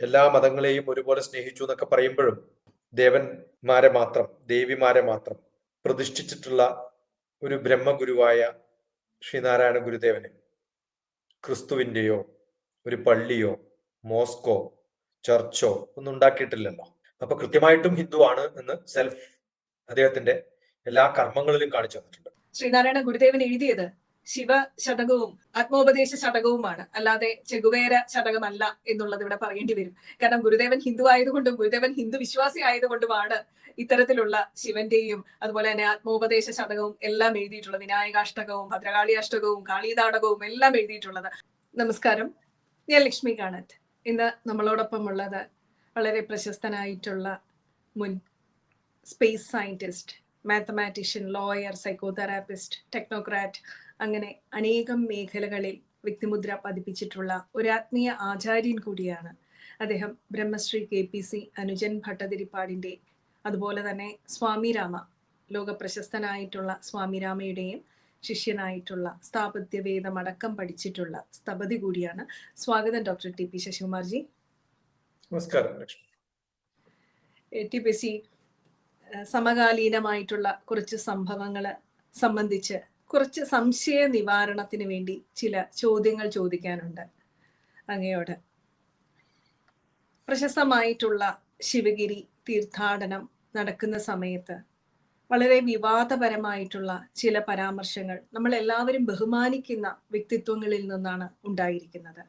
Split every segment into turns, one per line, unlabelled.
എല്ലാ മതങ്ങളെയും ഒരുപോലെ സ്നേഹിച്ചു എന്നൊക്കെ പറയുമ്പോഴും ദേവന്മാരെ മാത്രം ദേവിമാരെ മാത്രം പ്രതിഷ്ഠിച്ചിട്ടുള്ള ഒരു ബ്രഹ്മഗുരുവായ ശ്രീനാരായണ ഗുരുദേവന് ക്രിസ്തുവിന്റെയോ ഒരു പള്ളിയോ മോസ്കോ ചർച്ചോ ഒന്നും ഉണ്ടാക്കിയിട്ടില്ലല്ലോ. അപ്പൊ കൃത്യമായിട്ടും ഹിന്ദു ആണ് എന്ന് സെൽഫ് അദ്ദേഹത്തിന്റെ എല്ലാ കർമ്മങ്ങളിലും കാണിച്ചു തന്നിട്ടുണ്ട്.
ശ്രീനാരായണ ഗുരുദേവൻ എഴുതിയത് ശിവ ശതകവും ആത്മോപദേശ ശതകവുമാണ്. അല്ലാതെ ചെകുവേര ശതകമല്ല എന്നുള്ളത് ഇവിടെ പറയേണ്ടി വരും. കാരണം ഗുരുദേവൻ ഹിന്ദു ആയതുകൊണ്ടും ഗുരുദേവൻ ഹിന്ദു വിശ്വാസി ആയതുകൊണ്ടുമാണ് ഇത്തരത്തിലുള്ള ശിവന്റെയും അതുപോലെ തന്നെ ആത്മോപദേശ ശതകവും എല്ലാം എഴുതിയിട്ടുള്ളത്. വിനായകാഷ്ടകവും ഭദ്രകാളി അഷ്ടകവും കാളിതാടകവും എല്ലാം എഴുതിയിട്ടുള്ളത്. നമസ്കാരം. ഞാൻ ലക്ഷ്മി കാണത്ത് ഇന്ന് നമ്മളോടൊപ്പം ഉള്ളത് വളരെ പ്രശസ്തനായിട്ടുള്ള മുൻ space scientist mathematician lawyer psychotherapist technocrat അങ്ങനെ അനേകം മേഖലകളിൽ വ്യക്തിമുദ്ര പതിപ്പിച്ചിട്ടുള്ള ഒരു ആത്മീയ ആചാര്യൻ കൂടിയാണ് അദ്ദേഹം ബ്രഹ്മശ്രീ കെ പി സി അനുജൻ ഭട്ടതിരിപ്പാടിന്റെ അതുപോലെ തന്നെ സ്വാമി രാമ ലോക പ്രശസ്തനായിട്ടുള്ള സ്വാമി രാമയുടെയും ശിഷ്യനായിട്ടുള്ള സ്ഥാപത്യവേദം അടക്കം പഠിച്ചിട്ടുള്ള സ്ഥപതി കൂടിയാണ്. സ്വാഗതം ഡോക്ടർ ടി പി ശശികുമാർജി.
നമസ്കാരം
ടി പി സി സമകാലീനമായിട്ടുള്ള കുറച്ച് സംഭവങ്ങൾ സംബന്ധിച്ച് കുറച്ച് സംശയ നിവാരണത്തിന് വേണ്ടി ചില ചോദ്യങ്ങൾ ചോദിക്കാനുണ്ട് അങ്ങയോട്. പ്രശസ്തമായിട്ടുള്ള ശിവഗിരി തീർത്ഥാടനം നടക്കുന്ന സമയത്ത് വളരെ വിവാദപരമായിട്ടുള്ള ചില പരാമർശങ്ങൾ നമ്മൾ എല്ലാവരും ബഹുമാനിക്കുന്ന വ്യക്തിത്വങ്ങളിൽ നിന്നാണ് ഉണ്ടായിരിക്കുന്നത്.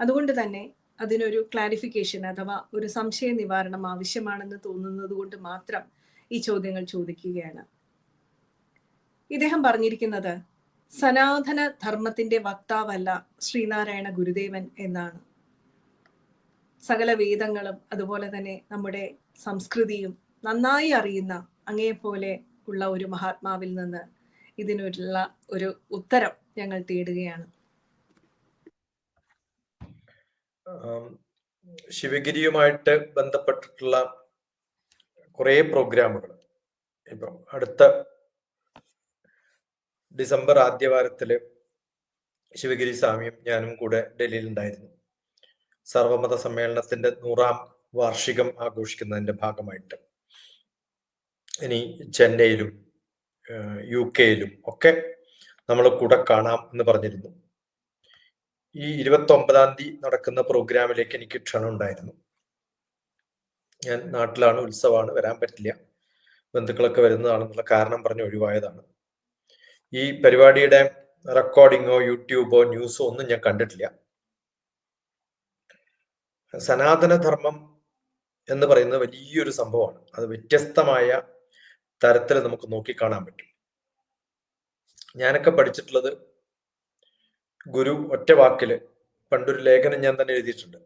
അതുകൊണ്ട് തന്നെ അതിനൊരു ക്ലാരിഫിക്കേഷൻ അഥവാ ഒരു സംശയ നിവാരണം ആവശ്യമാണെന്ന് തോന്നുന്നത് കൊണ്ട് മാത്രം ഈ ചോദ്യങ്ങൾ ചോദിക്കുകയാണ്. ഇദ്ദേഹം പറഞ്ഞിരിക്കുന്നത് സനാതന ധർമ്മത്തിന്റെ വക്താവല്ല ശ്രീനാരായണ ഗുരുദേവൻ എന്നാണ്. സകല വേദങ്ങളും അതുപോലെ തന്നെ നമ്മുടെ സംസ്കൃതിയും നന്നായി അറിയുന്ന അങ്ങേപോലെ ഉള്ള ഒരു മഹാത്മാവിൽ നിന്ന് ഇതിനുള്ള ഒരു ഉത്തരം ഞങ്ങൾ തേടുകയാണ്.
ശിവഗിരിയുമായിട്ട് ബന്ധപ്പെട്ടിട്ടുള്ള കുറേ പ്രോഗ്രാമുകൾ ഇപ്പം അടുത്ത ഡിസംബർ ആദ്യവാരത്തിൽ ശിവഗിരി സ്വാമിയും ഞാനും കൂടെ ഡൽഹിയിൽ ഉണ്ടായിരുന്നു. സർവമത സമ്മേളനത്തിന്റെ നൂറാം വാർഷികം ആഘോഷിക്കുന്നതിന്റെ ഭാഗമായിട്ട്. ഇനി ചെന്നൈയിലും യു കെയിലും ഒക്കെ നമ്മൾ കൂടെ കാണാം എന്ന് പറഞ്ഞിരുന്നു. ഈ ഇരുപത്തി ഒമ്പതാം തീയതി നടക്കുന്ന പ്രോഗ്രാമിലേക്ക് എനിക്ക് ക്ഷണം ഉണ്ടായിരുന്നു. ഞാൻ നാട്ടിലാണ് ഉത്സവമാണ് വരാൻ പറ്റില്ല. ബന്ധുക്കളൊക്കെ വരുന്നതാണെന്നുള്ള കാരണം പറഞ്ഞ് ഒഴിവായതാണ്. ഈ പരിപാടിയുടെ റെക്കോർഡിങ്ങോ യൂട്യൂബോ ന്യൂസോ ഒന്നും ഞാൻ കണ്ടിട്ടില്ല. സനാതനധർമ്മം എന്ന് പറയുന്നത് വലിയൊരു സംഭവമാണ്. അത് വ്യത്യസ്തമായ തരത്തിൽ നമുക്ക് നോക്കിക്കാണാൻ പറ്റും. ഞാനൊക്കെ പഠിച്ചിട്ടുള്ളത് ഗുരു ഒറ്റ വാക്കിൽ പണ്ടൊരു ലേഖനം ഞാൻ തന്നെ എഴുതിയിട്ടുണ്ട്.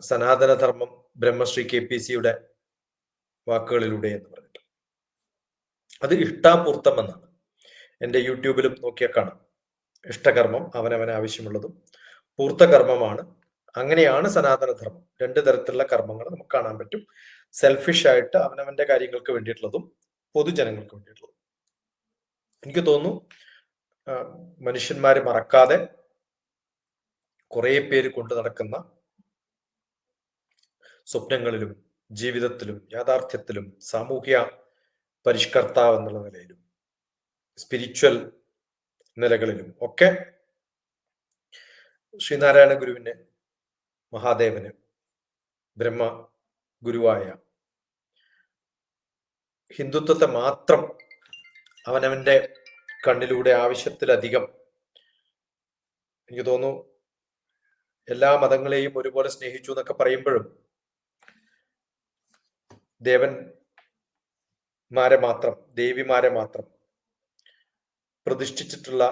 സനാതനധർമ്മം ബ്രഹ്മശ്രീ കെ പി സിയുടെ വാക്കുകളിലൂടെ എന്ന് പറഞ്ഞിട്ട്. അത് ഇഷ്ടാപൂർത്തം എന്നാണ്. എന്റെ യൂട്യൂബിലും നോക്കിയാൽ കാണാം. ഇഷ്ടകർമ്മം അവനവന് ആവശ്യമുള്ളതും പൂർത്ത കർമ്മമാണ്. അങ്ങനെയാണ് സനാതനധർമ്മം. രണ്ട് തരത്തിലുള്ള കർമ്മങ്ങൾ നമുക്ക് കാണാൻ പറ്റും. സെൽഫിഷ് ആയിട്ട് അവനവന്റെ കാര്യങ്ങൾക്ക് വേണ്ടിയിട്ടുള്ളതും പൊതുജനങ്ങൾക്ക് വേണ്ടിയിട്ടുള്ളതും. എനിക്ക് തോന്നുന്നു മനുഷ്യന്മാരെ മറക്കാതെ കുറെ പേര് കൊണ്ടു നടക്കുന്ന സ്വപ്നങ്ങളിലും ജീവിതത്തിലും യാഥാർത്ഥ്യത്തിലും സാമൂഹ്യ പരിഷ്കർത്താവ് എന്നുള്ള നിലയിലും സ്പിരിച്വൽ നിലകളിലും ഒക്കെ ശ്രീനാരായണ ഗുരുവിന് മഹാദേവന് ബ്രഹ്മ ഗുരുവായ ഹിന്ദുത്വത്തെ മാത്രം അവനവന്റെ കണ്ണിലൂടെ ആവശ്യത്തിലധികം എനിക്ക് തോന്നുന്നു എല്ലാ മതങ്ങളെയും ഒരുപോലെ സ്നേഹിച്ചു എന്നൊക്കെ പറയുമ്പോഴും ദേവന്മാരെ മാത്രം ദേവിമാരെ മാത്രം പ്രതിഷ്ഠിച്ചിട്ടുള്ള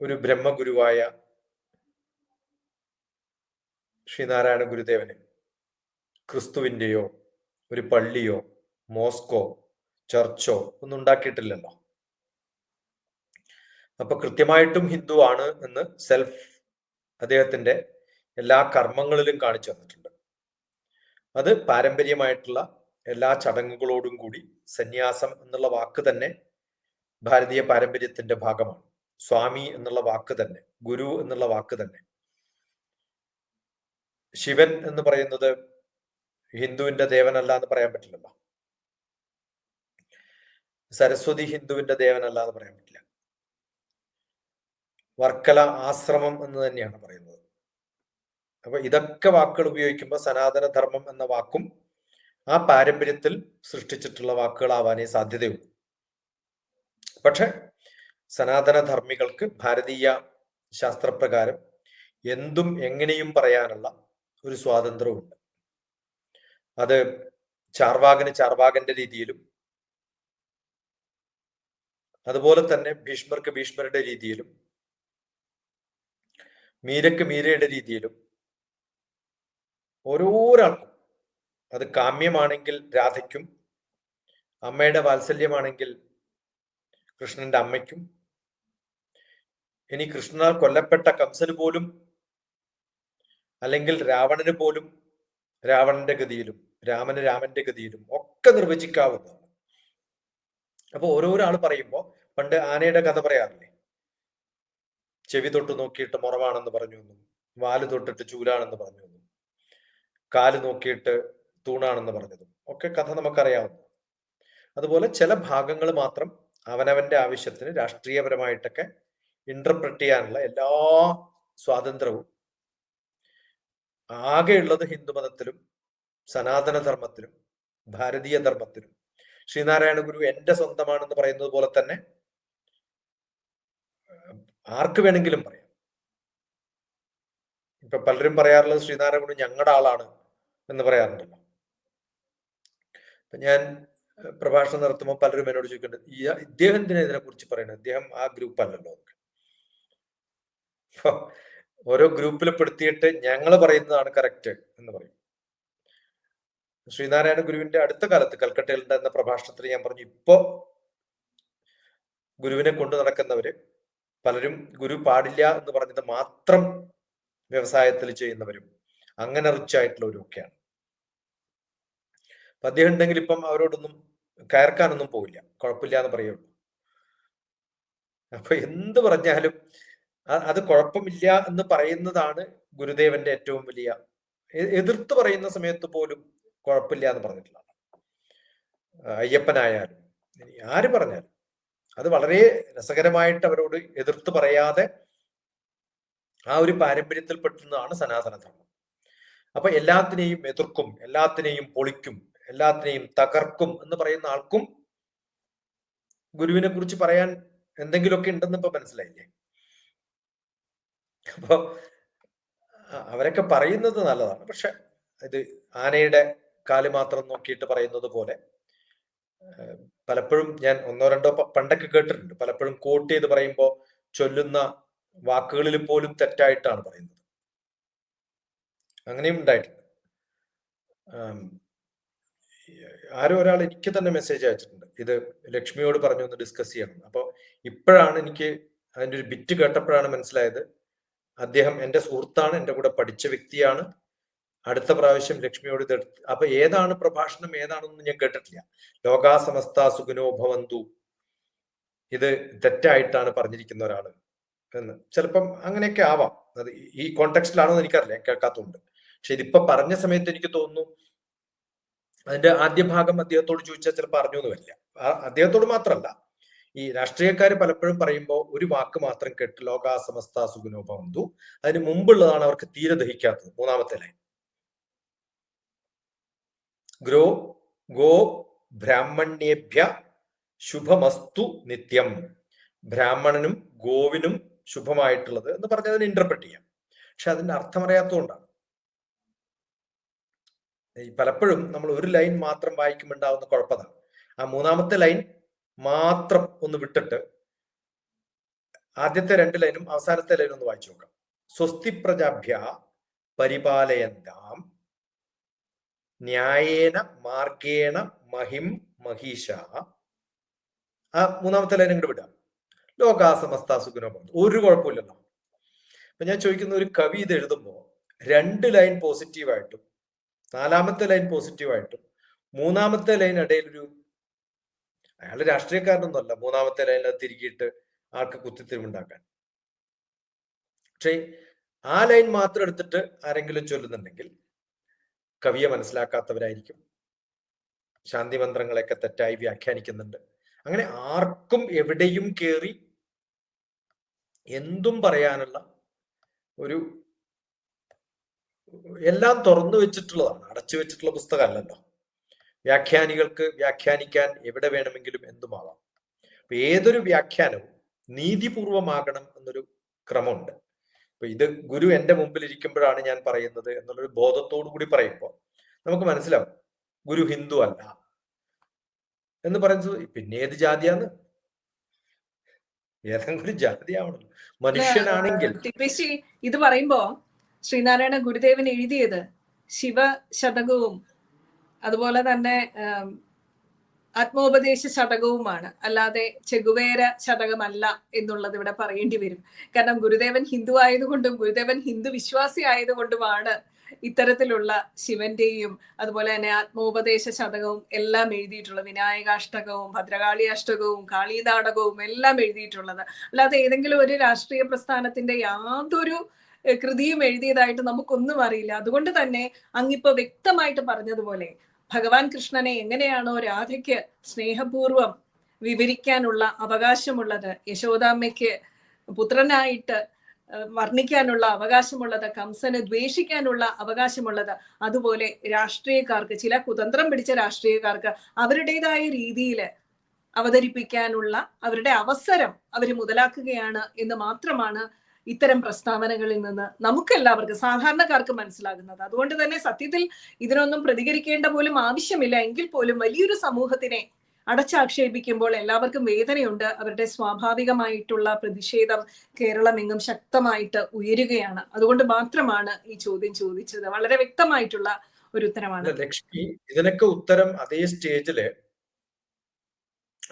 ഒരു ബ്രഹ്മഗുരുവായ ശ്രീനാരായണ ഗുരുദേവന് ക്രിസ്തുവിന്റെയോ ഒരു പള്ളിയോ മോസ്കോ ചർച്ചോ ഒന്നും ഉണ്ടാക്കിയിട്ടില്ലല്ലോ. അപ്പൊ കൃത്യമായിട്ടും ഹിന്ദു ആണ് എന്ന് സെൽഫ് അദ്ദേഹത്തിന്റെ എല്ലാ കർമ്മങ്ങളിലും കാണിച്ചു തന്നിട്ടുണ്ട്. അത് പാരമ്പര്യമായിട്ടുള്ള എല്ലാ ചടങ്ങുകളോടും കൂടി സന്യാസം എന്നുള്ള വാക്ക് തന്നെ ഭാരതീയ പാരമ്പര്യത്തിന്റെ ഭാഗമാണ്. സ്വാമി എന്നുള്ള വാക്ക് തന്നെ ഗുരു എന്നുള്ള വാക്ക് തന്നെ. ശിവൻ എന്ന് പറയുന്നത് ഹിന്ദുവിന്റെ ദേവനല്ല എന്ന് പറയാൻ പറ്റില്ലല്ലോ. സരസ്വതി ഹിന്ദുവിന്റെ ദേവനല്ല എന്ന് പറയാൻ പറ്റില്ല. വർക്കല ആശ്രമം എന്ന് തന്നെയാണ് പറയുന്നത്. അപ്പൊ ഇതൊക്കെ വാക്കുകൾ ഉപയോഗിക്കുമ്പോൾ സനാതന ധർമ്മം എന്ന വാക്കും ആ പാരമ്പര്യത്തിൽ സൃഷ്ടിച്ചിട്ടുള്ള വാക്കുകളാവാനേ സാധ്യതയുള്ളൂ. പക്ഷെ സനാതനധർമ്മികൾക്ക് ഭാരതീയ ശാസ്ത്രപ്രകാരം എന്തും എങ്ങനെയും പറയാനുള്ള ഒരു സ്വാതന്ത്ര്യമുണ്ട് അത് ചാർവാകന് ചാർവാകന്റെ രീതിയിലും അതുപോലെ തന്നെ ഭീഷ്മർക്ക് ഭീഷ്മരുടെ രീതിയിലും മീരക്ക് മീരയുടെ രീതിയിലും ഓരോരാൾക്കും അത് കാമ്യമാണെങ്കിൽ രാധയ്ക്കും അമ്മയുടെ വാത്സല്യമാണെങ്കിൽ കൃഷ്ണന്റെ അമ്മയ്ക്കും. ഇനി കൃഷ്ണനാൽ കൊല്ലപ്പെട്ട കംസന് പോലും അല്ലെങ്കിൽ രാവണന് പോലും രാവണന്റെ ഗതിയിലും രാമന് രാമന്റെ ഗതിയിലും ഒക്കെ നിർവചിക്കാവുന്നതാണ്. അപ്പൊ ഓരോരാൾ പറയുമ്പോൾ പണ്ട് ആനയുടെ കഥ പറയാറില്ലേ? ചെവി തൊട്ട് നോക്കിയിട്ട് മുറവാണെന്ന് പറഞ്ഞു എന്നും വാൽ തൊട്ടിട്ട് ചൂലാണെന്ന് പറഞ്ഞു എന്നും കാൽ നോക്കിയിട്ട് തൂണാണെന്ന് പറഞ്ഞതും ഒക്കെ കഥ നമുക്കറിയാവുന്നു അതുപോലെ ചില ഭാഗങ്ങൾ മാത്രം അവനവന്റെ ആവശ്യത്തിന് രാഷ്ട്രീയപരമായിട്ടൊക്കെ ഇന്റർപ്രറ്റ് ചെയ്യാനുള്ള എല്ലാ സ്വാതന്ത്ര്യവും ആകെയുള്ളത് ഹിന്ദുമതത്തിലും സനാതനധർമ്മത്തിലും ഭാരതീയ ധർമ്മത്തിലും. ശ്രീനാരായണ ഗുരു എന്റെ സ്വന്തമാണെന്ന് പറയുന്നത് പോലെ തന്നെ ആർക്ക് വേണമെങ്കിലും പറയാം. ഇപ്പൊ പലരും പറയാറുള്ളത് ശ്രീനാരായണ ഗുരു ഞങ്ങളുടെ ആളാണ് എന്ന് പറയാറുണ്ടല്ലോ. ഞാൻ പ്രഭാഷണം നടത്തുമ്പോൾ പലരും എന്നോട് ചോദിക്കുന്നുണ്ട് ഈ ഇദ്ദേഹം എന്തിനാ ഇതിനെ കുറിച്ച് പറയുന്നത്? അദ്ദേഹം ആ ഗ്രൂപ്പ് അല്ലല്ലോ. ഓരോ ഗ്രൂപ്പിൽ പെടുത്തിയിട്ട് ഞങ്ങൾ പറയുന്നതാണ് കറക്റ്റ് എന്ന് പറയും. ശ്രീനാരായണ ഗുരുവിന്റെ അടുത്ത കാലത്ത് കൽക്കട്ടയിൽ ഉണ്ടായിരുന്ന പ്രഭാഷണത്തിൽ ഞാൻ പറഞ്ഞു ഇപ്പോ ഗുരുവിനെ കൊണ്ടു നടക്കുന്നവര് പലരും ഗുരു പാടില്ല എന്ന് പറഞ്ഞത് മാത്രം വ്യവസായത്തിൽ ചെയ്യുന്നവരും അങ്ങനെ റിച്ച് ആയിട്ടുള്ളവരും ഒക്കെയാണ്. അപ്പൊ അദ്ദേഹം ഉണ്ടെങ്കിൽ ഇപ്പം അവരോടൊന്നും കയർക്കാനൊന്നും പോവില്ല. കുഴപ്പമില്ല എന്ന് പറയുള്ളൂ. അപ്പൊ എന്ത് പറഞ്ഞാലും അത് കുഴപ്പമില്ല എന്ന് പറയുന്നതാണ് ഗുരുദേവന്റെ ഏറ്റവും വലിയ എതിർത്ത് പറയുന്ന സമയത്ത് പോലും കുഴപ്പമില്ല എന്ന് പറഞ്ഞിട്ടുള്ളതാണ്. അയ്യപ്പനായാലും ആര് പറഞ്ഞാലും അത് വളരെ രസകരമായിട്ട് അവരോട് എതിർത്ത് പറയാതെ ആ ഒരു പാരമ്പര്യത്തിൽ പെട്ടുന്നതാണ് സനാതനധർമ്മം. അപ്പൊ എല്ലാത്തിനെയും എതിർക്കും എല്ലാത്തിനെയും പൊളിക്കും എല്ലാത്തിനെയും തകർക്കും എന്ന് പറയുന്ന ആൾക്കും ഗുരുവിനെ കുറിച്ച് പറയാൻ എന്തെങ്കിലുമൊക്കെ ഉണ്ടെന്ന് ഇപ്പൊ മനസ്സിലായില്ലേ? അപ്പോ അവരൊക്കെ പറയുന്നത് നല്ലതാണ്. പക്ഷെ ഇത് ആനയുടെ കാൽ മാത്രം നോക്കിയിട്ട് പറയുന്നത് പോലെ പലപ്പോഴും ഞാൻ ഒന്നോ രണ്ടോ പണ്ടൊക്കെ കേട്ടിട്ടുണ്ട്. പലപ്പോഴും കോട്ട് ചെയ്ത് പറയുമ്പോൾ ചൊല്ലുന്ന വാക്കുകളിൽ പോലും തെറ്റായിട്ടാണ് പറയുന്നത്. അങ്ങനെയും ഉണ്ടായിട്ടുണ്ട്. ആരോ ഒരാൾ എനിക്ക് തന്നെ മെസ്സേജ് അയച്ചിട്ടുണ്ട്. ഇത് ലക്ഷ്മിയോട് പറഞ്ഞു ഒന്ന് ഡിസ്കസ് ചെയ്യണം. അപ്പോൾ ഇപ്പോഴാണ് എനിക്ക് അതിന്റെ ഒരു ബിറ്റ് കേട്ടപ്പോഴാണ് മനസ്സിലായത്. അദ്ദേഹം എന്റെ സുഹൃത്താണ് എന്റെ കൂടെ പഠിച്ച വ്യക്തിയാണ്. അടുത്ത പ്രാവശ്യം ലക്ഷ്മിയോട് ഇത് എടുത്ത് അപ്പൊ ഏതാണ് പ്രഭാഷണം ഏതാണെന്ന് ഞാൻ കേട്ടിട്ടില്ല. ലോകാസമസ്ത സുഖനോ ഭവന്തു. ഇത് തെറ്റായിട്ടാണ് പറഞ്ഞിരിക്കുന്ന ഒരാൾ എന്ന്. ചിലപ്പം അങ്ങനെയൊക്കെ ആവാം. അത് ഈ കോണ്ടെക്സ്റ്റിലാണോ എന്ന് എനിക്കറിയില്ല. കേൾക്കാത്തതുകൊണ്ട്. പക്ഷെ ഇതിപ്പോ പറഞ്ഞ സമയത്ത് എനിക്ക് തോന്നുന്നു അതിന്റെ ആദ്യ ഭാഗം അദ്ദേഹത്തോട് ചോദിച്ചാൽ ചിലപ്പോൾ അറിഞ്ഞു എന്ന് വരില്ല അദ്ദേഹത്തോട് മാത്രമല്ല ഈ രാഷ്ട്രീയക്കാർ പലപ്പോഴും പറയുമ്പോൾ ഒരു വാക്ക് മാത്രം കേട്ട് ലോകാസമസ്ത ഭവന്തു അതിന് മുമ്പുള്ളതാണ് അവർക്ക് തീരെ ദഹിക്കാത്തത്. മൂന്നാമത്തെ ലൈൻ. ഗ്രോ ഗോ ബ്രാഹ്മണ്യേഭ്യ ശുഭമസ്തു നിത്യം. ബ്രാഹ്മണനും ഗോവിനും ശുഭമായിട്ടുള്ളത് എന്ന് പറഞ്ഞതിന് ഇന്റർപ്രറ്റ് ചെയ്യാം. പക്ഷെ അതിന്റെ അർത്ഥം അറിയാത്തതുകൊണ്ടാണ്. പലപ്പോഴും നമ്മൾ ഒരു ലൈൻ മാത്രം വായിക്കുമ്പോണ്ടാവുന്ന കുഴപ്പതാണ് ആ മൂന്നാമത്തെ ലൈൻ മാത്രം ഒന്ന് വിട്ടിട്ട് ആദ്യത്തെ രണ്ട് ലൈനും അവസാനത്തെ ലൈനും ഒന്ന് വായിച്ചു നോക്കാം. സ്വസ്തി പ്രജാഭ്യ പരിപാലയന്താം ന്യായേന മാർഗേണ മഹിം മഹീഷ ആ മൂന്നാമത്തെ ലൈൻ ഇങ്ങോട്ട് വിടാം. ലോകാസമസ്ത സുഖനോ ഒരു കുഴപ്പമില്ലല്ലോ. അപ്പൊ ഞാൻ ചോദിക്കുന്ന ഒരു കവി ഇത് എഴുതുമ്പോൾ രണ്ട് ലൈൻ പോസിറ്റീവായിട്ടും നാലാമത്തെ ലൈൻ പോസിറ്റീവായിട്ടും മൂന്നാമത്തെ ലൈൻ ഇടയിൽ ഒരു അയാൾ രാഷ്ട്രീയക്കാരനൊന്നുമല്ല. മൂന്നാമത്തെ ലൈനിൽ അത് തിരികിയിട്ട് ആൾക്ക് കുത്തിത്തിരിവുണ്ടാക്കാൻ. പക്ഷേ ആ ലൈൻ മാത്രം എടുത്തിട്ട് ആരെങ്കിലും ചൊല്ലുന്നുണ്ടെങ്കിൽ കവിയെ മനസ്സിലാക്കാത്തവരായിരിക്കും. ശാന്തി മന്ത്രങ്ങളെയൊക്കെ തെറ്റായി വ്യാഖ്യാനിക്കുന്നുണ്ട്. അങ്ങനെ ആർക്കും എവിടെയും കയറി എന്തും പറയാനുള്ള ഒരു എല്ലാം തുറന്നു വെച്ചിട്ടുള്ളതാണ് അടച്ചു വെച്ചിട്ടുള്ള പുസ്തകമല്ലല്ലോ. വ്യാഖ്യാനികൾക്ക് വ്യാഖ്യാനിക്കാൻ എവിടെ വേണമെങ്കിലും എന്തുമാവാം. അപ്പൊ ഏതൊരു വ്യാഖ്യാനവും നീതിപൂർവമാകണം എന്നൊരു ക്രമമുണ്ട്. അപ്പൊ ഇത് ഗുരു എന്റെ മുമ്പിൽ ഇരിക്കുമ്പോഴാണ് ഞാൻ പറയുന്നത് എന്നുള്ളൊരു ബോധത്തോടു കൂടി പറയുമ്പോൾ നമുക്ക് മനസ്സിലാവും ഗുരു ഹിന്ദു അല്ല എന്ന് പറയുന്നത് പിന്നെ ഏത് ജാതിയാന്ന് ഏതെങ്കിലും ജാതിയാവണം. ജാതിയാവണല്ലോ മനുഷ്യനാണെങ്കിൽ
ഇത് പറയുമ്പോ ശ്രീനാരായണ ഗുരുദേവൻ എഴുതിയത് ശിവശതകവും അതുപോലെ തന്നെ ആത്മോപദേശ ശതകവുമാണ്. അല്ലാതെ ചെകുവേര ശതകമല്ല എന്നുള്ളത് ഇവിടെ പറയേണ്ടി വരും. കാരണം ഗുരുദേവൻ ഹിന്ദു ആയതുകൊണ്ടും ഗുരുദേവൻ ഹിന്ദു വിശ്വാസി ആയതുകൊണ്ടുമാണ് ഇത്തരത്തിലുള്ള ശിവന്റെയും അതുപോലെ തന്നെ ആത്മോപദേശ ശതകവും എല്ലാം എഴുതിയിട്ടുള്ളത്. വിനായകാഷ്ടകവും ഭദ്രകാളി അഷ്ടകവും കാളീനാടകവും എല്ലാം എഴുതിയിട്ടുള്ളത്. അല്ലാതെ ഏതെങ്കിലും ഒരു രാഷ്ട്രീയ പ്രസ്ഥാനത്തിന്റെ യാതൊരു കൃതിയും എഴുതിയതായിട്ട് നമുക്കൊന്നും അറിയില്ല. അതുകൊണ്ട് തന്നെ അങ്ങിപ്പോ വ്യക്തമായിട്ട് പറഞ്ഞതുപോലെ ഭഗവാൻ കൃഷ്ണനെ എങ്ങനെയാണോ രാധയ്ക്ക് സ്നേഹപൂർവം വിവരിക്കാനുള്ള അവകാശമുള്ളത് യശോദാമ്മയ്ക്ക് പുത്രനായിട്ട് വർണിക്കാനുള്ള അവകാശമുള്ളത് കംസന് ദ്വേഷിക്കാനുള്ള അവകാശമുള്ളത് അതുപോലെ രാഷ്ട്രീയക്കാർക്ക് ചില കുതന്ത്രം പിടിച്ച രാഷ്ട്രീയക്കാർക്ക് അവരുടേതായ രീതിയിൽ അവതരിപ്പിക്കാനുള്ള അവരുടെ അവസരം അവർ മുതലാക്കുകയാണ് എന്ന് മാത്രമാണ് ഇത്തരം പ്രസ്താവനകളിൽ നിന്ന് നമുക്കെല്ലാവർക്കും സാധാരണക്കാർക്ക് മനസ്സിലാകുന്നത്. അതുകൊണ്ട് തന്നെ സത്യത്തിൽ ഇതിനൊന്നും പ്രതികരിക്കേണ്ട പോലും ആവശ്യമില്ല. എങ്കിൽ പോലും വലിയൊരു സമൂഹത്തിനെ അടച്ചാക്ഷേപിക്കുമ്പോൾ എല്ലാവർക്കും വേദനയുണ്ട്. അവരുടെ സ്വാഭാവികമായിട്ടുള്ള പ്രതിഷേധം കേരളം എങ്ങും ശക്തമായിട്ട് ഉയരുകയാണ്. അതുകൊണ്ട് മാത്രമാണ് ഈ ചോദ്യം ചോദിച്ചത്. വളരെ വ്യക്തമായിട്ടുള്ള ഒരു ഉത്തരമാണ്.
ലക്ഷ്മി ഇതിനൊക്കെ ഉത്തരം അതേ സ്റ്റേജിൽ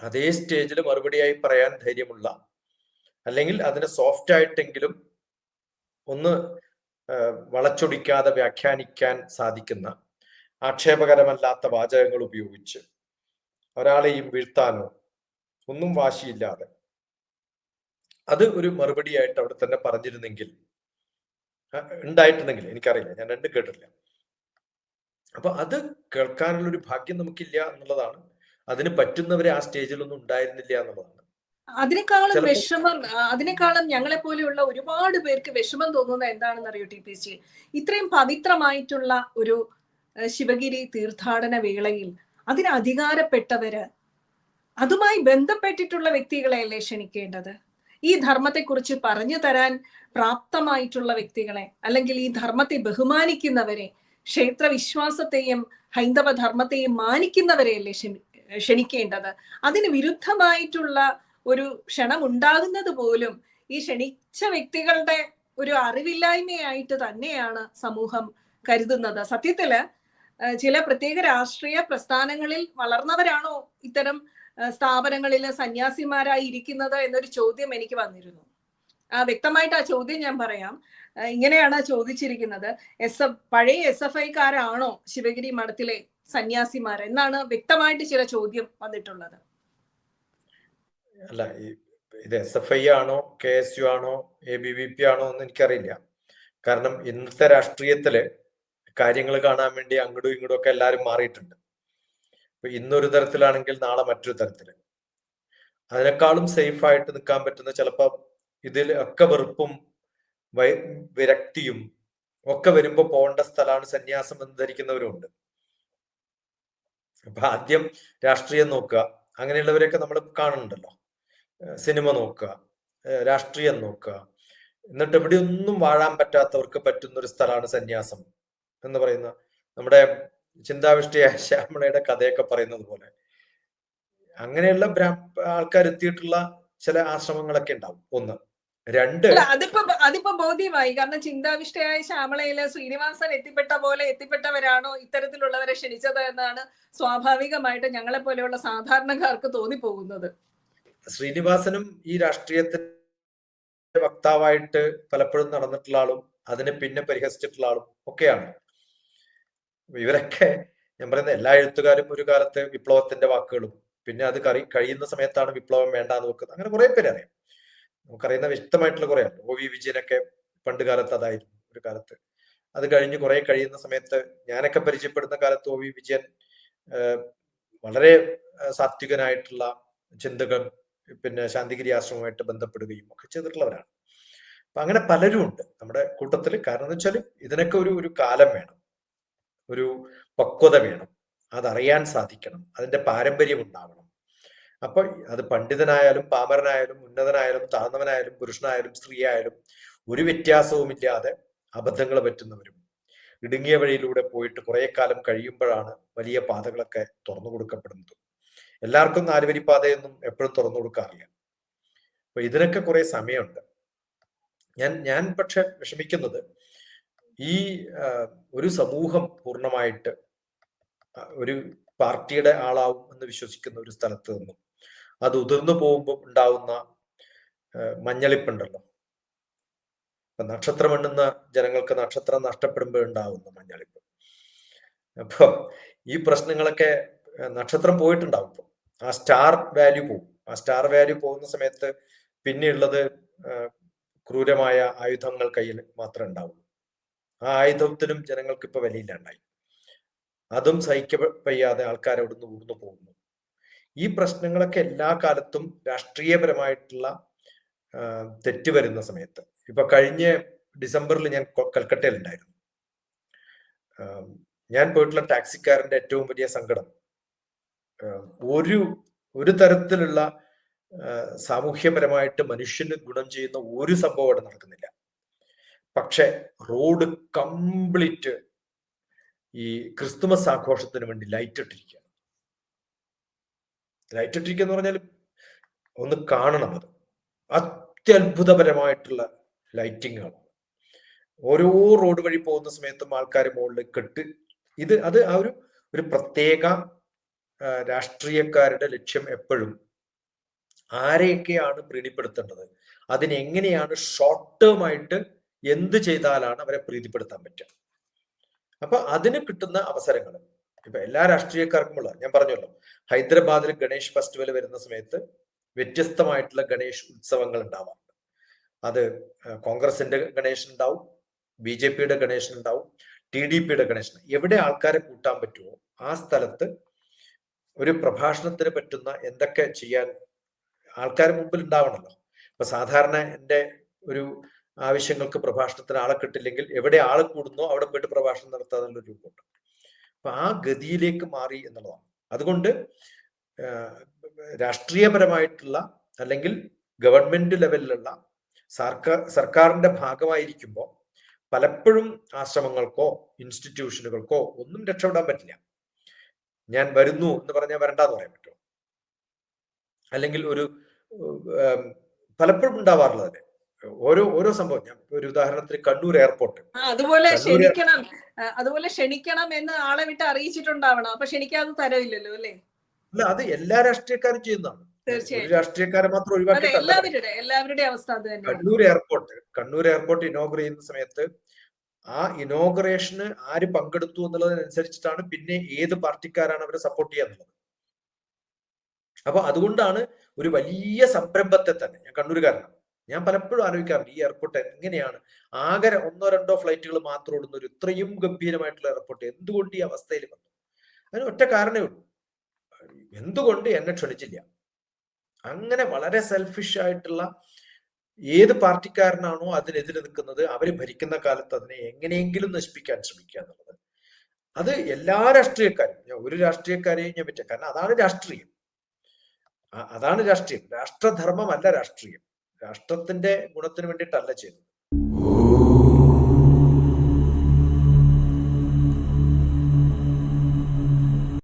അതേ സ്റ്റേജിൽ മറുപടിയായി പറയാൻ ധൈര്യമുള്ള അല്ലെങ്കിൽ അതിനെ സോഫ്റ്റ് ആയിട്ടെങ്കിലും ഒന്ന് വളച്ചൊടിക്കാതെ വ്യാഖ്യാനിക്കാൻ സാധിക്കുന്ന ആക്ഷേപകരമല്ലാത്ത വാചകങ്ങൾ ഉപയോഗിച്ച് ഒരാളെയും വീഴ്ത്താനോ ഒന്നും വാശിയില്ലാതെ. അത് ഒരു മറുപടിയായിട്ട് അവിടെ തന്നെ പറഞ്ഞിരുന്നെങ്കിൽ ഉണ്ടായിട്ടുണ്ടെങ്കിൽ എനിക്കറിയില്ല ഞാൻ രണ്ടും കേട്ടിട്ടില്ല. അപ്പൊ അത് കേൾക്കാനുള്ള ഒരു ഭാഗ്യം നമുക്കില്ല എന്നുള്ളതാണ്. അതിന് പറ്റുന്നവരെ ആ സ്റ്റേജിലൊന്നും ഉണ്ടായിരുന്നില്ല എന്നുള്ളതാണ്.
അതിനേക്കാളും വിഷമം അതിനേക്കാളും ഞങ്ങളെ പോലെയുള്ള ഒരുപാട് പേർക്ക് വിഷമം തോന്നുന്ന എന്താണെന്ന് അറിയോ ടി പി സി ഇത്രയും പവിത്രമായിട്ടുള്ള ഒരു ശിവഗിരി തീർത്ഥാടന വേളയിൽ അതിന് അധികാരപ്പെട്ടവര് അതുമായി ബന്ധപ്പെട്ടിട്ടുള്ള വ്യക്തികളെയല്ലേ ക്ഷണിക്കേണ്ടത്? ഈ ധർമ്മത്തെക്കുറിച്ച് പറഞ്ഞു തരാൻ പ്രാപ്തമായിട്ടുള്ള വ്യക്തികളെ അല്ലെങ്കിൽ ഈ ധർമ്മത്തെ ബഹുമാനിക്കുന്നവരെ ക്ഷേത്ര വിശ്വാസത്തെയും ഹൈന്ദവ ധർമ്മത്തെയും മാനിക്കുന്നവരെയല്ലേ ക്ഷണി- ക്ഷണിക്കേണ്ടത്? അതിന് വിരുദ്ധമായിട്ടുള്ള ഒരു ക്ഷണം ഉണ്ടാകുന്നത് പോലും ഈ ക്ഷണിച്ച വ്യക്തികളുടെ ഒരു അറിവില്ലായ്മയായിട്ട് തന്നെയാണ് സമൂഹം കരുതുന്നത്. സത്യത്തിൽ ചില പ്രത്യേക രാഷ്ട്രീയ പ്രസ്ഥാനങ്ങളിൽ വളർന്നവരാണോ ഇത്തരം സ്ഥാപനങ്ങളിൽ സന്യാസിമാരായി ഇരിക്കുന്നത് എന്നൊരു ചോദ്യം എനിക്ക് വന്നിരുന്നു. ആ വ്യക്തമായിട്ട് ആ ചോദ്യം ഞാൻ പറയാം. ഇങ്ങനെയാണ് ചോദിച്ചിരിക്കുന്നത്. എസ് എഫ് പഴയ എസ് എഫ് ഐക്കാരാണോ ശിവഗിരി മഠത്തിലെ സന്യാസിമാർ എന്നാണ് വ്യക്തമായിട്ട് ചില ചോദ്യം വന്നിട്ടുള്ളത്.
അല്ല ഇത് എസ് എഫ് ഐ ആണോ കെ എസ് യു ആണോ എ ബി വി പി ആണോ എന്ന് എനിക്കറിയില്ല. കാരണം ഇന്നത്തെ രാഷ്ട്രീയത്തിൽ കാര്യങ്ങൾ കാണാൻ വേണ്ടി അങ്ങോട്ടും ഇങ്ങോട്ടും ഒക്കെ എല്ലാവരും മാറിയിട്ടുണ്ട്. ഇപ്പൊ ഇന്നൊരു തരത്തിലാണെങ്കിൽ നാളെ മറ്റൊരു തരത്തിൽ. അതിനേക്കാളും സേഫ് ആയിട്ട് നിൽക്കാൻ പറ്റുന്ന ചിലപ്പോൾ ഇതിൽ ഒക്കെ വെറുപ്പും വിരക്തിയും ഒക്കെ വരുമ്പോൾ പോകേണ്ട സ്ഥലമാണ് സന്യാസം എന്ന് ധരിക്കുന്നവരുണ്ട് അപ്പൊ ആദ്യം രാഷ്ട്രീയം നോക്കുക. അങ്ങനെയുള്ളവരെയൊക്കെ നമ്മൾ കാണുന്നുണ്ടല്ലോ. സിനിമ നോക്കുക രാഷ്ട്രീയം നോക്കുക. എന്നിട്ട് എവിടെയൊന്നും വാഴാൻ പറ്റാത്തവർക്ക് പറ്റുന്ന ഒരു സ്ഥലമാണ് സന്യാസം എന്ന് പറയുന്ന നമ്മുടെ ചിന്താവിഷ്ടിയ ശ്യാമളയുടെ കഥയൊക്കെ പറയുന്നത് പോലെ. അങ്ങനെയുള്ള ആൾക്കാർ എത്തിയിട്ടുള്ള ചില ആശ്രമങ്ങളൊക്കെ ഉണ്ടാവും. ഒന്ന്. രണ്ട്
അതിപ്പോ അതിപ്പോ ബോധ്യമായി. കാരണം ചിന്താവിഷ്ടയായ ശ്യാമളയിലെ ശ്രീനിവാസൻ എത്തിപ്പെട്ട പോലെ എത്തിപ്പെട്ടവരാണോ ഇത്തരത്തിലുള്ളവരെ ക്ഷണിച്ചത് എന്നാണ് സ്വാഭാവികമായിട്ട് ഞങ്ങളെ പോലെയുള്ള സാധാരണക്കാർക്ക് തോന്നിപ്പോകുന്നത്.
ശ്രീനിവാസനും ഈ രാഷ്ട്രീയത്തിന്റെ വക്താവായിട്ട് പലപ്പോഴും നടന്നിട്ടുള്ള ആളും അതിനെ പിന്നെ പരിഹസിച്ചിട്ടുള്ള ആളും ഒക്കെയാണ്. ഇവരൊക്കെ ഞാൻ പറയുന്ന എല്ലാ എഴുത്തുകാരും ഒരു കാലത്ത് വിപ്ലവത്തിന്റെ വാക്കുകളും പിന്നെ അത് കറി കഴിയുന്ന സമയത്താണ് വിപ്ലവം വേണ്ട എന്ന് വെക്കുന്നത്. അങ്ങനെ കുറെ പേര് അറിയാം. നമുക്കറിയുന്ന വ്യക്തമായിട്ടുള്ള കുറെ ഒ വി വിജയനൊക്കെ പണ്ട് കാലത്ത് അതായിരുന്നു ഒരു കാലത്ത്. അത് കഴിഞ്ഞ് കുറെ കഴിയുന്ന സമയത്ത് ഞാനൊക്കെ പരിചയപ്പെടുന്ന കാലത്ത് ഒ വി വിജയൻ വളരെ സാത്വികനായിട്ടുള്ള ചിന്തകൾ പിന്നെ ശാന്തിഗിരി ആശ്രമവുമായിട്ട് ബന്ധപ്പെടുകയും ഒക്കെ ചെയ്തിട്ടുള്ളവരാണ്. അപ്പൊ അങ്ങനെ പലരും ഉണ്ട് നമ്മുടെ കൂട്ടത്തിൽ കാരണം എന്ന് വെച്ചാൽ ഇതിനൊക്കെ ഒരു ഒരു കാലം വേണം. ഒരു പക്വത വേണം. അതറിയാൻ സാധിക്കണം. അതിന്റെ പാരമ്പര്യം ഉണ്ടാവണം. അപ്പൊ അത് പണ്ഡിതനായാലും പാമരനായാലും ഉന്നതനായാലും താഴ്ന്നവനായാലും പുരുഷനായാലും സ്ത്രീ ആയാലും ഒരു വ്യത്യാസവുമില്ലാതെ അബദ്ധങ്ങൾ പറ്റുന്നവരും ഇടുങ്ങിയ വഴിയിലൂടെ പോയിട്ട് കുറെ കാലം കഴിയുമ്പോഴാണ് വലിയ പാതകളൊക്കെ തുറന്നു കൊടുക്കപ്പെടുന്നത്. എല്ലാവർക്കും നാലുവരി പാതയൊന്നും എപ്പോഴും തുറന്നു കൊടുക്കാറില്ല. അപ്പൊ ഇതിനൊക്കെ കുറെ സമയമുണ്ട്. ഞാൻ ഞാൻ പക്ഷെ വിഷമിക്കുന്നത് ഈ ഒരു സമൂഹം പൂർണമായിട്ട് ഒരു പാർട്ടിയുടെ ആളാവും എന്ന് വിശ്വസിക്കുന്ന ഒരു സ്ഥലത്ത് നിന്നും അത് ഉതിർന്നു പോകുമ്പോൾ ഉണ്ടാവുന്ന മഞ്ഞളിപ്പുണ്ടല്ലോ. ഇപ്പൊ നക്ഷത്രം എണ്ണുന്ന ജനങ്ങൾക്ക് നക്ഷത്രം നഷ്ടപ്പെടുമ്പോൾ ഉണ്ടാവുന്ന മഞ്ഞളിപ്പ്. അപ്പൊ ഈ പ്രശ്നങ്ങളൊക്കെ നക്ഷത്രം പോയിട്ടുണ്ടാവും ഇപ്പൊ. ആ സ്റ്റാർ വാല്യൂ പോകും ആ സ്റ്റാർ വാല്യൂ പോകുന്ന സമയത്ത് പിന്നെയുള്ളത് ക്രൂരമായ ആയുധങ്ങൾ കയ്യിൽ മാത്രമേ ഉണ്ടാവുള്ളൂ. ആ ആയുധത്തിനും ജനങ്ങൾക്ക് ഇപ്പൊ വിലയില്ലാണ്ടായി അതും സഹിക്കപ്പെയ്യാതെ ആൾക്കാർ അവിടുന്ന് ഊർന്നു പോകുന്നു. ഈ പ്രശ്നങ്ങളൊക്കെ എല്ലാ കാലത്തും രാഷ്ട്രീയപരമായിട്ടുള്ള തെറ്റ് വരുന്ന സമയത്ത്. ഇപ്പൊ കഴിഞ്ഞ ഡിസംബറിൽ ഞാൻ കൊ- കൽക്കട്ടയിൽ ഉണ്ടായിരുന്നു ഞാൻ പോയിട്ടുള്ള ടാക്സിക്കാരന്റെ ഏറ്റവും വലിയ സങ്കടം ഒരു ഒരു തരത്തിലുള്ള സാമൂഹ്യപരമായിട്ട് മനുഷ്യന് ഗുണം ചെയ്യുന്ന ഒരു സംഭവം അവിടെ നടക്കുന്നില്ല. പക്ഷെ റോഡ് കംപ്ലീറ്റ് ഈ ക്രിസ്തുമസ് ആഘോഷത്തിന് വേണ്ടി ലൈറ്റ് ഇട്ടിരിക്കുകയാണ് ലൈറ്റ് ഇട്ടിരിക്കുക എന്ന് പറഞ്ഞാൽ ഒന്ന് കാണണം അത്. അത്യത്ഭുതപരമായിട്ടുള്ള ലൈറ്റിംഗാണ് ഓരോ റോഡ് വഴി പോകുന്ന സമയത്തും ആൾക്കാർ മുകളിൽ കെട്ട് ഇത് അത് ആ ഒരു ഒരു പ്രത്യേക രാഷ്ട്രീയക്കാരുടെ ലക്ഷ്യം എപ്പോഴും ആരെയൊക്കെയാണ് പ്രീതിപ്പെടുത്തേണ്ടത്? അതിനെങ്ങനെയാണ് ഷോർട്ട് ടേം ആയിട്ട് എന്ത് ചെയ്താലാണ് അവരെ പ്രീതിപ്പെടുത്താൻ പറ്റുക? അപ്പൊ അതിന് കിട്ടുന്ന അവസരങ്ങൾ. ഇപ്പൊ എല്ലാ രാഷ്ട്രീയക്കാർക്കും ഉള്ള ഞാൻ പറഞ്ഞല്ലോ ഹൈദരാബാദിൽ ഗണേഷ് ഫെസ്റ്റിവൽ വരുന്ന സമയത്ത് വ്യത്യസ്തമായിട്ടുള്ള ഗണേഷ് ഉത്സവങ്ങൾ ഉണ്ടാവാറുണ്ട്. അത് കോൺഗ്രസിന്റെ ഗണേശൻ ഉണ്ടാവും ബി ജെ പിയുടെ ഗണേശൻ ഉണ്ടാവും ടി ഡി പിയുടെ ഗണേശൻ എവിടെ ആൾക്കാരെ കൂട്ടാൻ പറ്റുമോ ആ സ്ഥലത്ത് ഒരു പ്രഭാഷണത്തിന് പറ്റുന്ന എന്തൊക്കെ ചെയ്യാൻ ആൾക്കാർ മുമ്പിൽ ഉണ്ടാവണമല്ലോ അപ്പൊ സാധാരണ എന്റെ ഒരു ആവശ്യങ്ങൾക്ക് പ്രഭാഷണത്തിന് ആളെ കിട്ടില്ലെങ്കിൽ എവിടെ ആൾ കൂടുന്നോ അവിടെ പോയിട്ട് പ്രഭാഷണം നടത്താന്നുള്ള രൂപമുണ്ട്. അപ്പൊ ആ ഗതിയിലേക്ക് മാറി എന്നുള്ളതാണ്. അതുകൊണ്ട് രാഷ്ട്രീയപരമായിട്ടുള്ള അല്ലെങ്കിൽ ഗവൺമെന്റ് ലെവലിലുള്ള സർക്കാർ സർക്കാരിന്റെ ഭാഗമായിരിക്കുമ്പോൾ പലപ്പോഴും ആശ്രമങ്ങൾക്കോ ഇൻസ്റ്റിറ്റ്യൂഷനുകൾക്കോ ഒന്നും രക്ഷപ്പെടാൻ പറ്റില്ല. ഞാൻ വരുന്നു എന്ന് പറഞ്ഞാൽ വരണ്ടെന്ന് പറയാൻ പറ്റുമോ? അല്ലെങ്കിൽ ഒരു പലപ്പോഴും ഉണ്ടാവാറുള്ളത് ഓരോ ഓരോ സംഭവം. ഞാൻ ഒരു ഉദാഹരണത്തിന് കണ്ണൂർ എയർപോർട്ട്.
അതുപോലെ ക്ഷണിക്കണം. അതുപോലെ ക്ഷണിക്കണം എന്ന് ആളെ വിട്ട് അറിയിച്ചിട്ടുണ്ടാവണം. അപ്പൊ ക്ഷണിക്കാതെ തരവില്ലല്ലോ അല്ലേ?
അല്ല അത് എല്ലാ രാഷ്ട്രീയക്കാരും ചെയ്യുന്നതാണ്. രാഷ്ട്രീയക്കാരെ മാത്രം
ഒഴിവാക്കി
Kannur airport. Kannur airport inaugurate ചെയ്യുന്ന സമയത്ത് ആ ഇനോഗ്രേഷന് ആര് പങ്കെടുത്തു എന്നുള്ളതിനനുസരിച്ചിട്ടാണ് പിന്നെ ഏത് പാർട്ടിക്കാരാണ് അവരെ സപ്പോർട്ട് ചെയ്യുക എന്നുള്ളത്. അപ്പൊ അതുകൊണ്ടാണ് ഒരു വലിയ സംരംഭത്തെ തന്നെ ഞാൻ കണ്ണൂരുകാരനാണ്. ഞാൻ പലപ്പോഴും ആലോചിക്കാറുണ്ട് ഈ എയർപോർട്ട് എങ്ങനെയാണ്? ആകെ ഒന്നോ രണ്ടോ ഫ്ലൈറ്റുകൾ മാത്രം ഓടുന്ന ഒരു ഇത്രയും ഗംഭീരമായിട്ടുള്ള എയർപോർട്ട് എന്തുകൊണ്ട് ഈ അവസ്ഥയിൽ വന്നു? അതിന് ഒറ്റ കാരണമേ ഉള്ളൂ. എന്തുകൊണ്ട് എന്നെ ക്ഷണിച്ചില്ല? അങ്ങനെ വളരെ സെൽഫിഷ് ആയിട്ടുള്ള ഏത് പാർട്ടിക്കാരനാണോ അതിനെതിരെ നിൽക്കുന്നത് അവരെ ഭരിക്കുന്ന കാലത്ത് അതിനെ എങ്ങനെയെങ്കിലും നശിപ്പിക്കാൻ ശ്രമിക്കുക എന്നുള്ളത്. അത് എല്ലാ രാഷ്ട്രീയക്കാരും ഒരു രാഷ്ട്രീയക്കാരെയും ഞാൻ പറ്റുക കാരണം അതാണ് രാഷ്ട്രീയം. അതാണ് രാഷ്ട്രീയം. രാഷ്ട്രധർമ്മമല്ല രാഷ്ട്രീയം. രാഷ്ട്രത്തിന്റെ ഗുണത്തിന് വേണ്ടിയിട്ടല്ല ചെയ്യുന്നത്.